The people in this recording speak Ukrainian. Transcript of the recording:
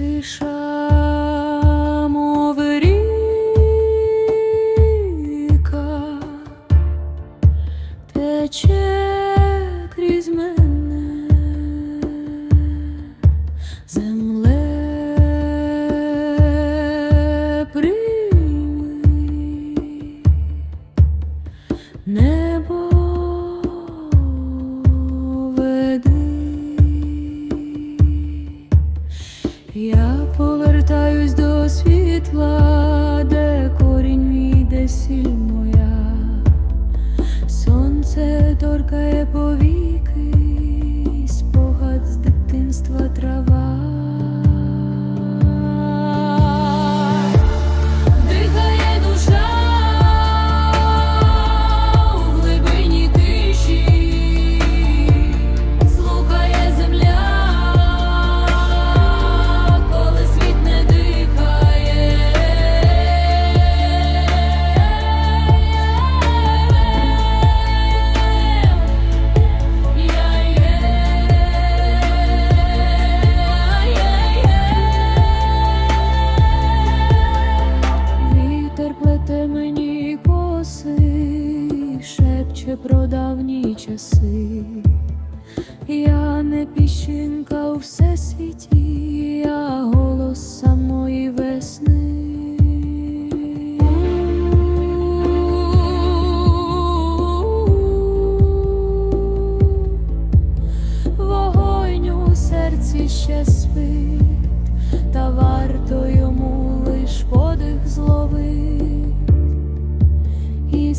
你说 ще про давні часи, я не піщинка у всесвіті, я голос самої весни. Вогонь у серці ще спить, та варто йому лиш подих зловить. І